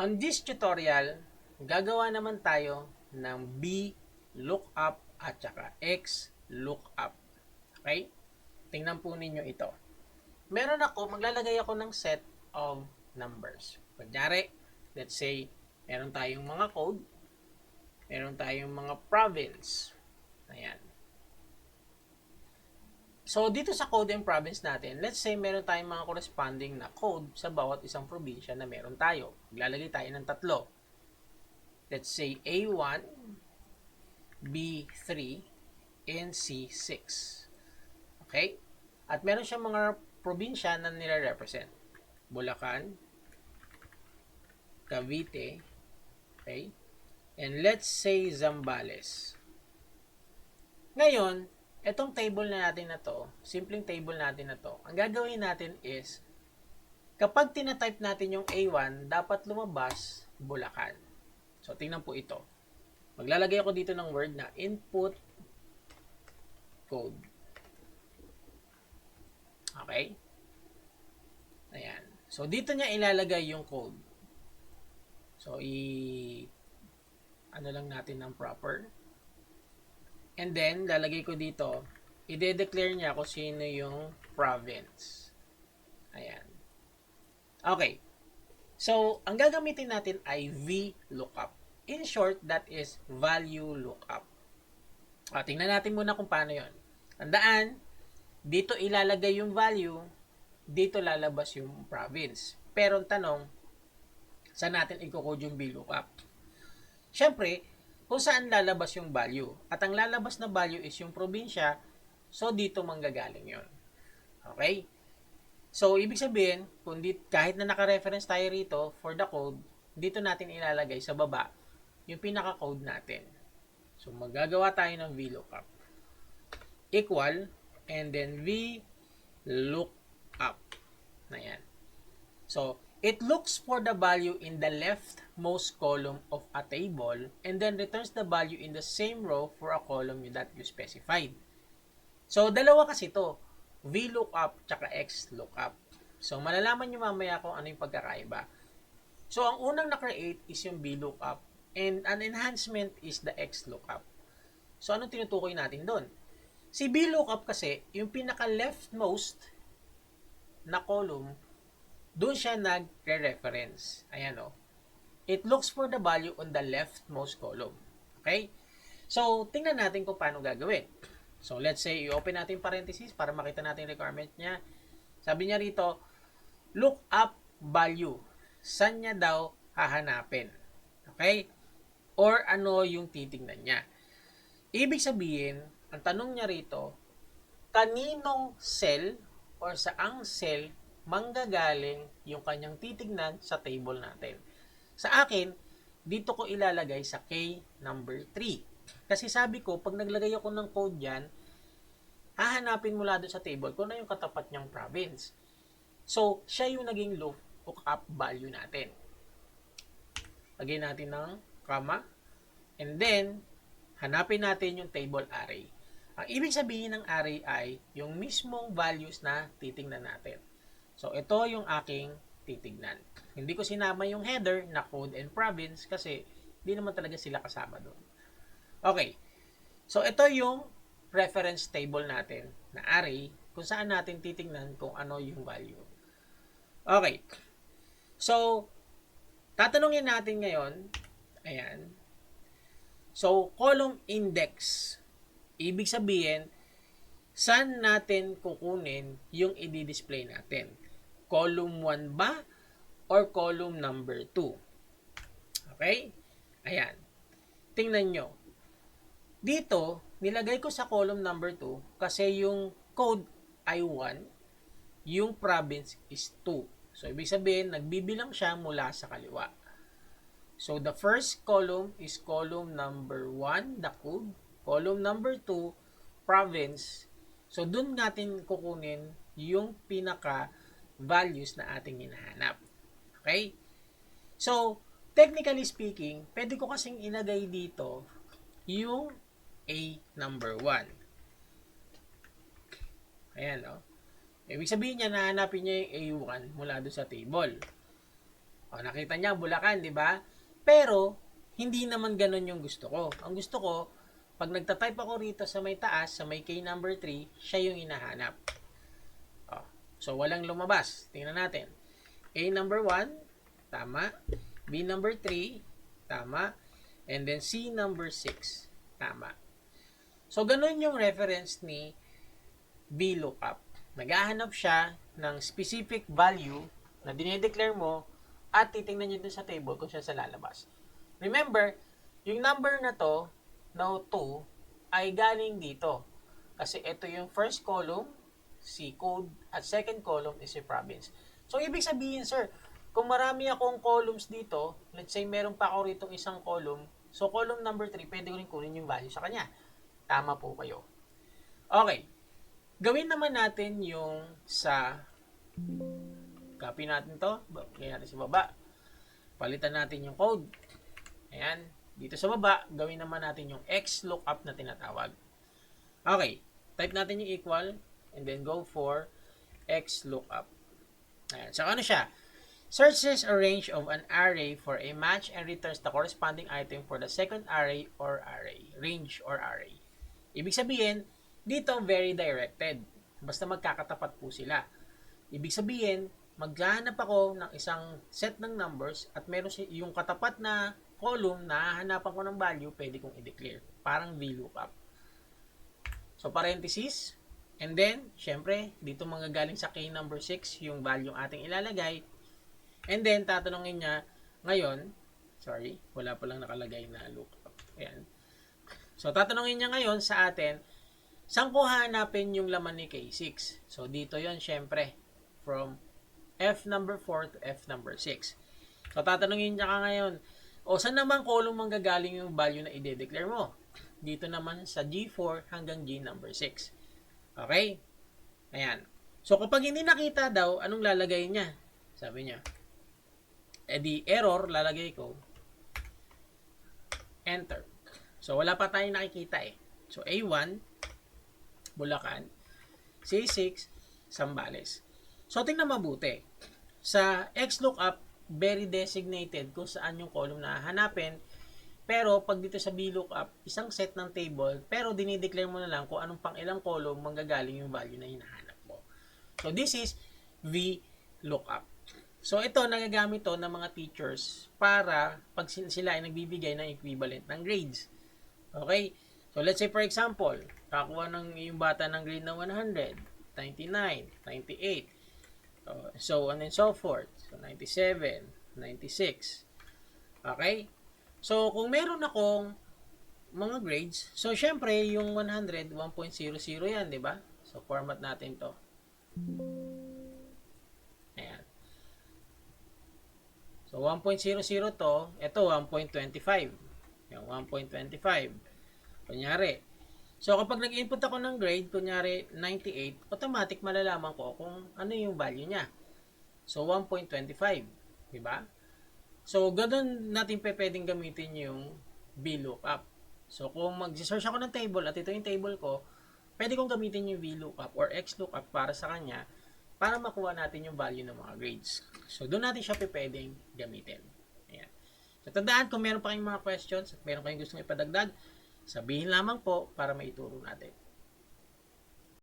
On this tutorial, gagawa naman tayo ng B lookup at saka X lookup. Okay? Tingnan po ninyo ito. Meron ako, maglalagay ako ng set of numbers. Kunyari, let's say, meron tayong mga code, meron tayong mga province. Ayan. So, dito sa code and province natin, let's say meron tayong mga corresponding na code sa bawat isang probinsya na meron tayo. Maglalagay tayo ng tatlo. Let's say A1, B3, and C6. Okay? At meron siyang mga probinsya na nire-represent. Bulacan, Cavite, okay? And let's say Zambales. Ngayon, etong table na natin na to, simpleng table natin na to, ang gagawin natin is, kapag tinatype natin yung A1, dapat lumabas Bulacan. So, tingnan po ito. Maglalagay ako dito ng word na input code. Okay? Ayan. So, dito niya ilalagay yung code. So, i ano lang natin ng proper. And then, lalagay ko dito, i-declare niya kung sino yung province. Ayan. Okay. So, ang gagamitin natin ay VLOOKUP. In short, that is value lookup. O, tingnan natin muna kung paano yon. Tandaan, dito ilalagay yung value, dito lalabas yung province. Pero ang tanong, saan natin i-code yung VLOOKUP? Siyempre, kung saan lalabas yung value. At ang lalabas na value is yung probinsya, so dito manggagaling yon. Okay? So, ibig sabihin, kung di, kahit na naka-reference tayo rito for the code, dito natin ilalagay sa baba yung pinaka-code natin. So, magagawa tayo ng VLOOKUP. Equal, and then VLOOKUP. Na yan. So, it looks for the value in the leftmost column of a table and then returns the value in the same row for a column that you specified. So, dalawa kasi to VLOOKUP tsaka XLOOKUP. So, malalaman nyo mamaya kung ano yung pagkakaiba. So, ang unang na-create is yung VLOOKUP and an enhancement is the XLOOKUP. So, anong tinutukoy natin doon? Si VLOOKUP kasi, yung pinaka-leftmost na column, doon siya nagre-reference. Ayan o. It looks for the value on the leftmost column. Okay? So, tingnan natin kung paano gagawin. So, let's say, i-open natin parenthesis para makita natin requirement niya. Sabi niya rito, look up value. Saan niya daw hahanapin? Okay? Or ano yung titingnan niya? Ibig sabihin, ang tanong niya rito, kaninong cell or saang cell manggagaling yung kanyang titignan sa table natin. Sa akin, dito ko ilalagay sa K number 3. Kasi sabi ko, pag naglagay ako ng code dyan, hahanapin mula doon sa table kung ano yung katapat niyang province. So, siya yung naging look up value natin. Lagay natin ng comma. And then, hanapin natin yung table array. Ang ibig sabihin ng array ay yung mismong values na titingnan natin. So, ito yung aking titignan. Hindi ko sinama yung header na code and province kasi hindi naman talaga sila kasama doon. Okay. So, ito yung reference table natin na array kung saan natin titingnan kung ano yung value. Okay. So, tatanungin natin ngayon, ayan, So, column index. Ibig sabihin, saan natin kukunin yung i-display natin? Column 1 ba or column number 2? Okay? Ayan. Tingnan nyo. Dito, nilagay ko sa column number 2 kasi yung code ay 1, yung province is 2. So, ibig sabihin, nagbibilang siya mula sa kaliwa. So, the first column is column number 1, the code. Column number 2, province. So, dun natin kukunin yung pinaka values na ating hinahanap. Okay? So, technically speaking, pwede ko kasing ilagay dito yung A number 1. Ayan, no? Ibig sabihin niya, nahanapin niya yung A1 mula doon sa table. O, nakita niya, Bulacan, di ba? Pero, hindi naman ganun yung gusto ko. Ang gusto ko, pag nagtatype ako rito sa may taas, sa may K number 3, siya yung hinahanap. So, walang lumabas. Tingnan natin. A number 1, tama. B number 3, tama. And then C number 6, tama. So, ganun yung reference ni VLOOKUP. Naghahanap siya ng specific value na dinedeclare mo at titingnan niyo dun sa table kung siya sa lalabas. Remember, yung number na to, na 2, ay galing dito. Kasi ito yung first column, si code, at second column is si province. So, ibig sabihin, sir, kung marami akong columns dito, let's say meron pa ako rito isang column, so column number 3, pwede ko rin kunin yung value sa kanya. Tama po kayo. Okay. Gawin naman natin yung sa copy natin to. Lagyan natin sa baba. Palitan natin yung code. Ayan. Dito sa baba, gawin naman natin yung X lookup na tinatawag. Okay. Type natin yung equal and then go for X lookup. Ayan. So, ano siya? Searches a range of an array for a match and returns the corresponding item for the second array or array. Range or array. Ibig sabihin, dito very directed. Basta magkakatapat po sila. Ibig sabihin, maghahanap ako ng isang set ng numbers at meron si yung katapat na column na hahanapan ko ng value, pwede kong i-declare. Parang VLOOKUP. So, parenthesis. And then, syempre, dito manggagaling sa K number 6 yung value ating ilalagay. And then, tatanungin niya, ngayon, sorry, wala pa lang nakalagay na lookup. Ayan. So, tatanungin niya ngayon sa atin, saan ko hanapin yung laman ni K6? So, dito yon syempre, from F number 4 to F number 6. So, tatanungin niya ka ngayon, o saan naman column manggagaling yung value na i-declare mo? Dito naman sa G4 hanggang G number 6. Okay? Ayan. So, kapag hindi nakita daw, anong lalagay niya? Sabi niya, eh di error, lalagay ko, enter. So, wala pa tayong nakikita eh. So, A1, Bulacan, C6, Sambales. So, tingnan mabuti. Sa XLOOKUP, very designated kung saan yung column na hanapin. Pero, pag dito sa VLOOKUP, isang set ng table, pero dinideclare mo na lang kung anong pang ilang column manggagaling yung value na hinahanap mo. So, this is VLOOKUP. So, ito, nagagamit to ng mga teachers para pag sila ay nagbibigay ng equivalent ng grades. Okay? So, let's say for example, kakuha ng yung bata ng grade na 100, 99, 98, uh, so on and so forth. So, 97, 96. Okay? So, kung meron akong mga grades, so, syempre, yung 100, 1.00 yan, di ba? So, format natin to. Ayan. So, 1.00 to, ito 1.25. Yung 1.25. Kunyari. So, kapag nag-input ako ng grade, kunyari 98, automatic malalaman ko kung ano yung value niya. So, 1.25. Diba? So, ganun natin pe pwedeng gamitin yung VLOOKUP. So, kung mag-search ako ng table at ito yung table ko, pwede kong gamitin yung VLOOKUP or XLOOKUP para sa kanya para makuha natin yung value ng mga grades. So, doon natin siya pwedeng gamitin. Ayan. So, tandaan, kung meron pa kayong mga questions at meron kayong gustong ipadagdag, sabihin lamang po para maituro natin.